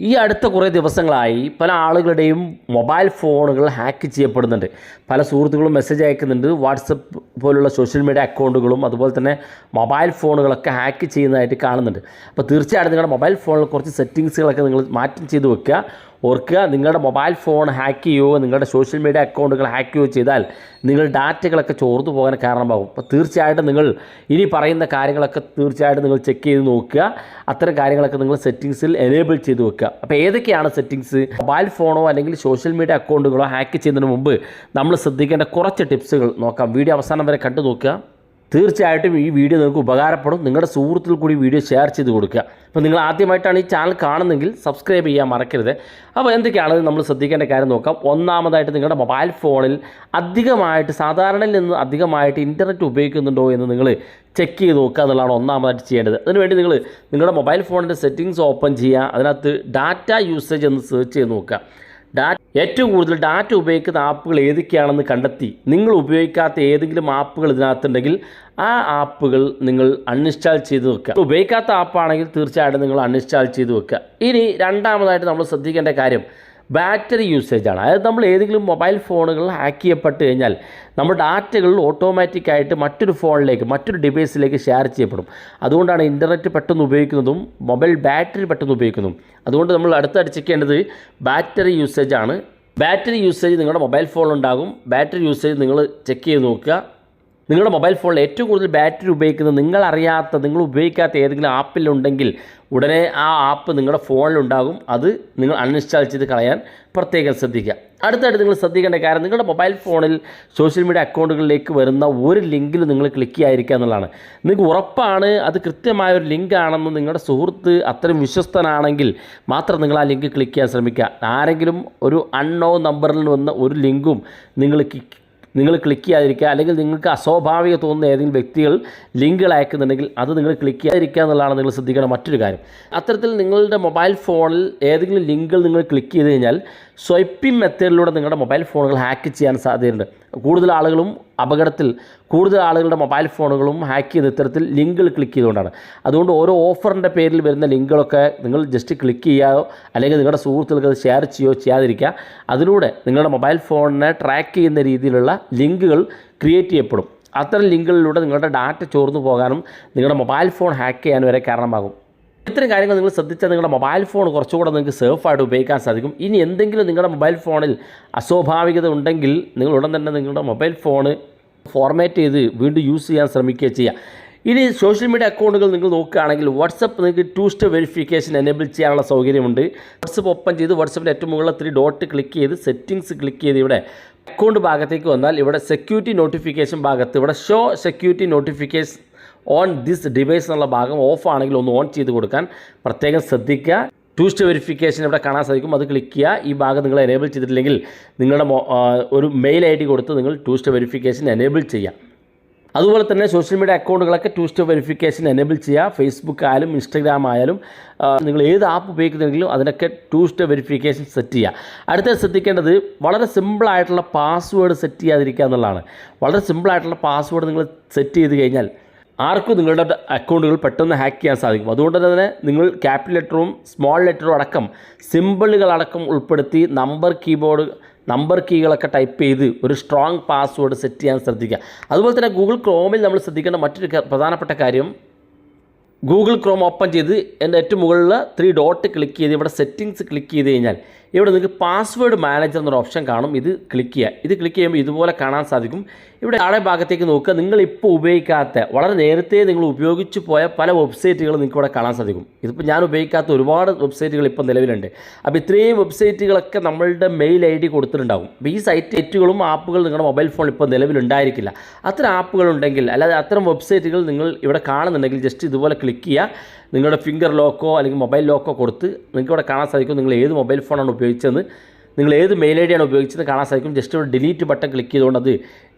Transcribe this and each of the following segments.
ഈ അടുത്ത കുറേ ദിവസങ്ങളായി പല ആളുകളുടെയും മൊബൈൽ ഫോണുകൾ ഹാക്ക് ചെയ്യപ്പെടുന്നുണ്ട്. പല സുഹൃത്തുക്കളും മെസ്സേജ് അയക്കുന്നുണ്ട്. വാട്സപ്പ് പോലുള്ള സോഷ്യൽ മീഡിയ അക്കൗണ്ടുകളും അതുപോലെ തന്നെ മൊബൈൽ ഫോണുകളൊക്കെ ഹാക്ക് ചെയ്യുന്നതായിട്ട് കാണുന്നുണ്ട്. അപ്പോൾ തീർച്ചയായിട്ടും നിങ്ങളുടെ മൊബൈൽ ഫോണിൽ കുറച്ച് സെറ്റിങ്സുകളൊക്കെ നിങ്ങൾ മാറ്റം ചെയ്ത് വെക്കുക. ഓർക്കുക നിങ്ങളുടെ മൊബൈൽ ഫോൺ ഹാക്ക് ചെയ്യുകയോ നിങ്ങളുടെ സോഷ്യൽ മീഡിയ അക്കൗണ്ടുകൾ ഹാക്ക് ചെയ്യുകയോ ചെയ്താൽ നിങ്ങൾ ഡാറ്റകളൊക്കെ ചോർന്നു പോകാൻ കാരണമാകും. അപ്പോൾ തീർച്ചയായിട്ടും നിങ്ങൾ ഇനി പറയുന്ന കാര്യങ്ങളൊക്കെ തീർച്ചയായിട്ടും നിങ്ങൾ ചെക്ക് ചെയ്ത് നോക്കുക. അത്തരം കാര്യങ്ങളൊക്കെ നിങ്ങൾ സെറ്റിങ്സിൽ എനേബിൾ ചെയ്ത് വെക്കുക. അപ്പോൾ ഏതൊക്കെയാണ് സെറ്റിങ്സ്? മൊബൈൽ ഫോണോ അല്ലെങ്കിൽ സോഷ്യൽ മീഡിയ അക്കൗണ്ടുകളോ ഹാക്ക് ചെയ്യുന്നതിന് മുമ്പ് നമ്മൾ ശ്രദ്ധിക്കേണ്ട കുറച്ച് ടിപ്സുകൾ നോക്കാം. വീഡിയോ അവസാനം വരെ കണ്ടു നോക്കുക. തീർച്ചയായിട്ടും ഈ വീഡിയോ നിങ്ങൾക്ക് ഉപകാരപ്പെടും. നിങ്ങളുടെ സുഹൃത്തിൽ കൂടി വീഡിയോ ഷെയർ ചെയ്ത് കൊടുക്കുക. അപ്പോൾ നിങ്ങൾ ആദ്യമായിട്ടാണ് ഈ ചാനൽ കാണുന്നതെങ്കിൽ സബ്സ്ക്രൈബ് ചെയ്യാൻ മറക്കരുത്. അപ്പോൾ എന്തൊക്കെയാണ് നമ്മൾ ശ്രദ്ധിക്കേണ്ട കാര്യം നോക്കാം. ഒന്നാമതായിട്ട് നിങ്ങളുടെ മൊബൈൽ ഫോണിൽ അധികമായിട്ട് സാധാരണയിൽ നിന്ന് അധികമായിട്ട് ഇന്റർനെറ്റ് ഉപയോഗിക്കുന്നുണ്ടോ എന്ന് നിങ്ങൾ ചെക്ക് ചെയ്ത് നോക്കുക എന്നുള്ളതാണ് ഒന്നാമതായിട്ട് ചെയ്യേണ്ടത്. അതിനുവേണ്ടി നിങ്ങൾ നിങ്ങളുടെ മൊബൈൽ ഫോണിന്റെ സെറ്റിങ്സ് ഓപ്പൺ ചെയ്യുക. അതിനകത്ത് ഡാറ്റ യൂസേജ് എന്ന് സെർച്ച് ചെയ്ത് നോക്കുക. ഏറ്റവും കൂടുതൽ ഡാറ്റ ഉപയോഗിക്കുന്ന ആപ്പുകൾ ഏതൊക്കെയാണെന്ന് കണ്ടെത്തി നിങ്ങൾ ഉപയോഗിക്കാത്ത ഏതെങ്കിലും ആപ്പുകൾ ഇതിനകത്തുണ്ടെങ്കിൽ ആ ആപ്പുകൾ നിങ്ങൾ അൺഇൻസ്റ്റാൾ ചെയ്ത് വെക്കുക. ഉപയോഗിക്കാത്ത ആപ്പാണെങ്കിൽ തീർച്ചയായിട്ടും നിങ്ങൾ അൺഇൻസ്റ്റാൾ ചെയ്ത് വെക്കുക. ഇനി രണ്ടാമതായിട്ട് നമ്മൾ ശ്രദ്ധിക്കേണ്ട കാര്യം ബാറ്ററി യൂസേജ് ആണ്. അതായത് നമ്മൾ ഏതെങ്കിലും മൊബൈൽ ഫോണുകൾ ഹാക്ക് ചെയ്യപ്പെട്ട് കഴിഞ്ഞാൽ നമ്മുടെ ഡാറ്റകൾ ഓട്ടോമാറ്റിക്കായിട്ട് മറ്റൊരു ഫോണിലേക്ക് മറ്റൊരു ഡിവൈസിലേക്ക് ഷെയർ ചെയ്യപ്പെടും. അതുകൊണ്ടാണ് ഇന്റർനെറ്റ് പെട്ടെന്ന് ഉപയോഗിക്കുന്നതും മൊബൈൽ ബാറ്ററി പെട്ടെന്ന് ഉപയോഗിക്കുന്നതും. അതുകൊണ്ട് നമ്മൾ അടുത്തടി ചെയ്യേണ്ടത് ബാറ്ററി യൂസേജ് ആണ്. ബാറ്ററി യൂസേജ് നിങ്ങളുടെ മൊബൈൽ ഫോണിലുണ്ടാകും ബാറ്ററി യൂസേജ് നിങ്ങൾ ചെക്ക് ചെയ്ത് നോക്കുക. നിങ്ങളുടെ മൊബൈൽ ഫോണിൽ ഏറ്റവും കൂടുതൽ ബാറ്ററി ഉപയോഗിക്കുന്നത് നിങ്ങൾ അറിയാത്ത നിങ്ങൾ ഉപയോഗിക്കാത്ത ഏതെങ്കിലും ആപ്പിലുണ്ടെങ്കിൽ ഉടനെ ആ ആപ്പ് നിങ്ങളുടെ ഫോണിലുണ്ടാകും. അത് നിങ്ങൾ അൺഇൻസ്റ്റാൾ ചെയ്ത് കളയാൻ പ്രത്യേകം ശ്രദ്ധിക്കുക. അടുത്തായിട്ട് നിങ്ങൾ ശ്രദ്ധിക്കേണ്ട കാര്യം നിങ്ങളുടെ മൊബൈൽ ഫോണിൽ സോഷ്യൽ മീഡിയ അക്കൗണ്ടുകളിലേക്ക് വരുന്ന ഒരു ലിങ്കിൽ നിങ്ങൾ ക്ലിക്ക് ചെയ്യാതിരിക്കുക എന്നുള്ളതാണ്. നിങ്ങൾക്ക് ഉറപ്പാണ് അത് കൃത്യമായ ഒരു ലിങ്ക് ആണെന്ന് നിങ്ങളുടെ സുഹൃത്ത് അത്രയും വിശ്വസ്തനാണെങ്കിൽ മാത്രം നിങ്ങൾ ആ ലിങ്ക് ക്ലിക്ക് ചെയ്യാൻ ശ്രമിക്കുക. ആരെങ്കിലും ഒരു അൺനോ നമ്പറിൽ വന്ന ഒരു ലിങ്കും നിങ്ങൾ നിങ്ങൾ ക്ലിക്ക് ചെയ്യാതിരിക്കുക അല്ലെങ്കിൽ നിങ്ങൾക്ക് അസ്വാഭാവിക തോന്നുന്ന ഏതെങ്കിലും വ്യക്തികൾ ലിങ്കുകൾ അയക്കുന്നുണ്ടെങ്കിൽ അത് നിങ്ങൾ ക്ലിക്ക് ചെയ്യാതിരിക്കുക എന്നുള്ളതാണ് നിങ്ങൾ ശ്രദ്ധിക്കേണ്ട മറ്റൊരു കാര്യം. അത്തരത്തിൽ നിങ്ങളുടെ മൊബൈൽ ഫോണിൽ ഏതെങ്കിലും ലിങ്കുകൾ നിങ്ങൾ ക്ലിക്ക് ചെയ്ത് കഴിഞ്ഞാൽ സ്വൈപ്പിംഗ് മെത്തേഡിലൂടെ നിങ്ങളുടെ മൊബൈൽ ഫോണുകൾ ഹാക്ക് ചെയ്യാൻ സാധ്യതയുണ്ട്. കൂടുതൽ ആളുകളും അപകടത്തിൽ കൂടുതൽ ആളുകളുടെ മൊബൈൽ ഫോണുകളും ഹാക്ക് ചെയ്ത് ഇത്തരത്തിൽ ലിങ്കുകൾ ക്ലിക്ക് ചെയ്തുകൊണ്ടാണ്. അതുകൊണ്ട് ഓരോ ഓഫറിന്റെ പേരിൽ വരുന്ന ലിങ്കുകളൊക്കെ നിങ്ങൾ ജസ്റ്റ് ക്ലിക്ക് ചെയ്യാതോ അല്ലെങ്കിൽ നിങ്ങളുടെ സുഹൃത്തുക്കൾക്ക് അത് ഷെയർ ചെയ്യുകയോ ചെയ്യാതിരിക്കുക. അതിലൂടെ നിങ്ങളുടെ മൊബൈൽ ഫോണിനെ ട്രാക്ക് ചെയ്യുന്ന രീതിയിലുള്ള ലിങ്കുകൾ ക്രിയേറ്റ് ചെയ്യപ്പെടും. അത്തരം ലിങ്കുകളിലൂടെ നിങ്ങളുടെ ഡാറ്റ ചോർന്നു പോകാനും നിങ്ങളുടെ മൊബൈൽ ഫോൺ ഹാക്ക് ചെയ്യാനും വരെ കാരണമാകും. ഇത്തരം കാര്യങ്ങൾ നിങ്ങൾ ശ്രദ്ധിച്ചാൽ നിങ്ങളുടെ മൊബൈൽ ഫോൺ കുറച്ചുകൂടെ നിങ്ങൾക്ക് സേഫായിട്ട് ഉപയോഗിക്കാൻ സാധിക്കും. ഇനി എന്തെങ്കിലും നിങ്ങളുടെ മൊബൈൽ ഫോണിൽ അസ്വാഭാവികത ഉണ്ടെങ്കിൽ നിങ്ങൾ ഉടൻ തന്നെ നിങ്ങളുടെ മൊബൈൽ ഫോണ് ഫോർമാറ്റ് ചെയ്ത് വീണ്ടും യൂസ് ചെയ്യാൻ ശ്രമിക്കുക ചെയ്യുക ഇനി സോഷ്യൽ മീഡിയ അക്കൗണ്ടുകൾ നിങ്ങൾ നോക്കുകയാണെങ്കിൽ വാട്സപ്പ് നിങ്ങൾക്ക് ടു സ്റ്റെ വെരിഫിക്കേഷൻ എനേബിൾ ചെയ്യാനുള്ള സൗകര്യമുണ്ട്. വാട്സപ്പ് ഓപ്പൺ ചെയ്ത് വാട്സപ്പിന്റെ ഏറ്റവും മുകളിൽ ത്രീ ഡോട്ട് ക്ലിക്ക് ചെയ്ത് സെറ്റിംഗ്സ് ക്ലിക്ക് ചെയ്ത് ഇവിടെ അക്കൗണ്ട് ഭാഗത്തേക്ക് വന്നാൽ ഇവിടെ സെക്യൂരിറ്റി നോട്ടിഫിക്കേഷൻ ഭാഗത്ത് ഇവിടെ show security notification on this device എന്നുള്ള ഭാഗം ഓഫ് ആണെങ്കിൽ ഒന്ന് ഓൺ ചെയ്ത് കൊടുക്കാൻ പ്രത്യേകം ശ്രദ്ധിക്കുക. ടു സ്റ്റെ വെരിഫിക്കേഷൻ ഇവിടെ കാണാൻ സാധിക്കും. അത് ക്ലിക്ക് ചെയ്യുക. ഈ ഭാഗം നിങ്ങൾ എനേബിൾ ചെയ്തിട്ടില്ലെങ്കിൽ നിങ്ങളുടെ ഒരു മെയിൽ ഐ ഡി കൊടുത്ത് നിങ്ങൾ ടു സ്റ്റെ വെരിഫിക്കേഷൻ എനേബിൾ ചെയ്യുക. അതുപോലെ തന്നെ സോഷ്യൽ മീഡിയ അക്കൗണ്ടുകളൊക്കെ ടു വെരിഫിക്കേഷൻ എനേബിൾ ചെയ്യുക. ഫേസ്ബുക്ക് ആയാലും ഇൻസ്റ്റാഗ്രാം ആയാലും നിങ്ങൾ ഏത് ആപ്പ് ഉപയോഗിക്കുന്നെങ്കിലും അതിനൊക്കെ ടു വെരിഫിക്കേഷൻ സെറ്റ് ചെയ്യുക. അടുത്ത ശ്രദ്ധിക്കേണ്ടത് വളരെ സിമ്പിളായിട്ടുള്ള പാസ്വേഡ് സെറ്റ് ചെയ്യാതിരിക്കുക എന്നുള്ളതാണ്. വളരെ സിമ്പിളായിട്ടുള്ള പാസ്വേഡ് നിങ്ങൾ സെറ്റ് ചെയ്ത് കഴിഞ്ഞാൽ ആർക്കും നിങ്ങളുടെ അക്കൗണ്ടുകൾ പെട്ടെന്ന് ഹാക്ക് ചെയ്യാൻ സാധിക്കും. അതുകൊണ്ട് തന്നെ നിങ്ങൾ ക്യാപിറ്റൽ ലെറ്ററും സ്മോൾ ലെറ്ററും അടക്കം സിമ്പിളുകളടക്കം ഉൾപ്പെടുത്തി നമ്പർ കീബോർഡ് നമ്പർ കീകളൊക്കെ ടൈപ്പ് ചെയ്ത് ഒരു സ്ട്രോങ് പാസ്വേഡ് സെറ്റ് ചെയ്യാൻ ശ്രദ്ധിക്കുക. അതുപോലെ തന്നെ ഗൂഗിൾ ക്രോമിൽ നമ്മൾ ശ്രദ്ധിക്കേണ്ട മറ്റൊരു പ്രധാനപ്പെട്ട കാര്യം ഗൂഗിൾ ക്രോം ഓപ്പൺ ചെയ്ത് എന്റെ ഏറ്റവും മുകളിൽ ത്രീ ഡോട്ട് ക്ലിക്ക് ചെയ്ത് ഇവിടെ സെറ്റിങ്സ് ക്ലിക്ക് ചെയ്ത് കഴിഞ്ഞാൽ ഇവിടെ നിങ്ങൾക്ക് പാസ്വേഡ് മാനേജർ എന്നൊരു ഓപ്ഷൻ കാണും. ഇത് ക്ലിക്ക് ചെയ്യുക ഇത് ക്ലിക്ക് ചെയ്യുമ്പോൾ ഇതുപോലെ കാണാൻ സാധിക്കും. ഇവിടെ താഴെ ഭാഗത്തേക്ക് നോക്കുക. നിങ്ങൾ ഇപ്പോൾ ഉപയോഗിക്കാത്ത വളരെ നേരത്തെ നിങ്ങൾ ഉപയോഗിച്ച് പോയ പല വെബ്സൈറ്റുകൾ നിങ്ങൾക്ക് ഇവിടെ കാണാൻ സാധിക്കും. ഇതിപ്പോൾ ഞാൻ ഉപയോഗിക്കാത്ത ഒരുപാട് വെബ്സൈറ്റുകൾ ഇപ്പോൾ നിലവിലുണ്ട്. അപ്പോൾ ഇത്രയും വെബ്സൈറ്റുകളൊക്കെ നമ്മളുടെ മെയിൽ ഐ ഡി കൊടുത്തിട്ടുണ്ടാകും അപ്പോൾ ഈ സൈറ്റ് സൈറ്റുകളും ആപ്പുകൾ നിങ്ങളുടെ മൊബൈൽ ഫോണിൽ ഇപ്പോൾ നിലവിലുണ്ടായിരിക്കില്ല. അത്തരം ആപ്പുകൾ ഉണ്ടെങ്കിൽ അല്ലാതെ അത്തരം വെബ്സൈറ്റുകൾ നിങ്ങൾ ഇവിടെ കാണുന്നുണ്ടെങ്കിൽ ജസ്റ്റ് ഇതുപോലെ ക്ലിക്ക് ചെയ്യുക നിങ്ങളുടെ ഫിംഗർ ലോക്കോ അല്ലെങ്കിൽ മൊബൈൽ ലോക്കോ കൊടുത്ത് നിങ്ങൾക്ക് ഇവിടെ കാണാൻ സാധിക്കും നിങ്ങൾ ഏത് മൊബൈൽ ഫോണാണ് ഉപയോഗിച്ചതെന്ന്. നിങ്ങൾ ഏത് മെയിൽ ഐ ഡിയാണ് ഉപയോഗിച്ചത് കാണാൻ സാധിക്കും. ജസ്റ്റ് ഇവിടെ ഡിലീറ്റ് ബട്ടൺ ക്ലിക്ക് ചെയ്തുകൊണ്ട് അത്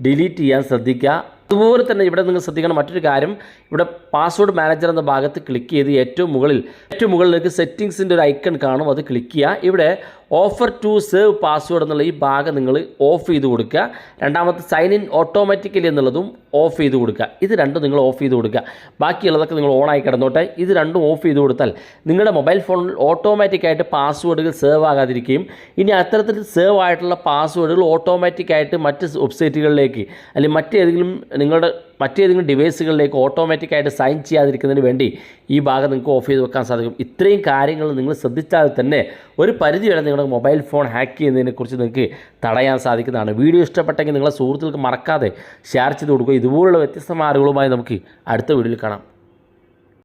ഡിലീറ്റ് ചെയ്യാൻ ശ്രദ്ധിക്കുക. അതുപോലെ തന്നെ ഇവിടെ നിങ്ങൾ ശ്രദ്ധിക്കണം മറ്റൊരു കാര്യം. ഇവിടെ പാസ്വേഡ് മാനേജർ എന്ന ഭാഗത്ത് ക്ലിക്ക് ചെയ്ത് ഏറ്റവും മുകളിൽ ഏറ്റവും മുകളിലേക്ക് സെറ്റിങ്സിന്റെ ഒരു ഐക്കൺ കാണും. അത് ക്ലിക്ക് ചെയ്യുക. ഇവിടെ ഓഫർ ടു സേവ് പാസ്വേഡ് എന്നുള്ള ഈ ഭാഗം നിങ്ങൾ ഓഫ് ചെയ്ത് കൊടുക്കുക. രണ്ടാമത്തെ സൈൻ ഇൻ ഓട്ടോമാറ്റിക്കലി എന്നുള്ളതും ഓഫ് ചെയ്ത് കൊടുക്കുക. ഇത് രണ്ടും നിങ്ങൾ ഓഫ് ചെയ്ത് കൊടുക്കുക. ബാക്കിയുള്ളതൊക്കെ നിങ്ങൾ ഓൺ ആയി കിടന്നോട്ടെ. ഇത് രണ്ടും ഓഫ് ചെയ്ത് കൊടുത്താൽ നിങ്ങളുടെ മൊബൈൽ ഫോണിൽ ഓട്ടോമാറ്റിക്കായിട്ട് പാസ്വേഡുകൾ സേവ് ആകാതിരിക്കുകയും ഇനി അത്തരത്തിൽ സേവ് ആയിട്ടുള്ള പാസ്വേഡുകൾ ഓട്ടോമാറ്റിക്കായിട്ട് മറ്റ് വെബ്സൈറ്റുകളിലേക്ക് അല്ലെങ്കിൽ മറ്റേതെങ്കിലും നിങ്ങളുടെ മറ്റേതെങ്കിലും ഡിവൈസുകളിലേക്ക് ഓട്ടോമാറ്റിക്കായിട്ട് സൈൻ ചെയ്യാതിരിക്കുന്നതിന് വേണ്ടി ഈ ഭാഗം നിങ്ങൾക്ക് ഓഫ് ചെയ്ത് വെക്കാൻ സാധിക്കും. ഇത്രയും കാര്യങ്ങൾ നിങ്ങൾ ശ്രദ്ധിച്ചാൽ തന്നെ ഒരു പരിധി വരെ നിങ്ങളുടെ മൊബൈൽ ഫോൺ ഹാക്ക് ചെയ്യുന്നതിനെക്കുറിച്ച് നിങ്ങൾക്ക് തടയാൻ സാധിക്കുന്നതാണ്. വീഡിയോ ഇഷ്ടപ്പെട്ടെങ്കിൽ നിങ്ങളെ സുഹൃത്തുക്കൾക്ക് മറക്കാതെ ഷെയർ ചെയ്ത് കൊടുക്കുക. ഇതുപോലുള്ള വ്യത്യസ്തമായ അറിവുകളുമായി നമുക്ക് അടുത്ത വീഡിയോയിൽ കാണാം.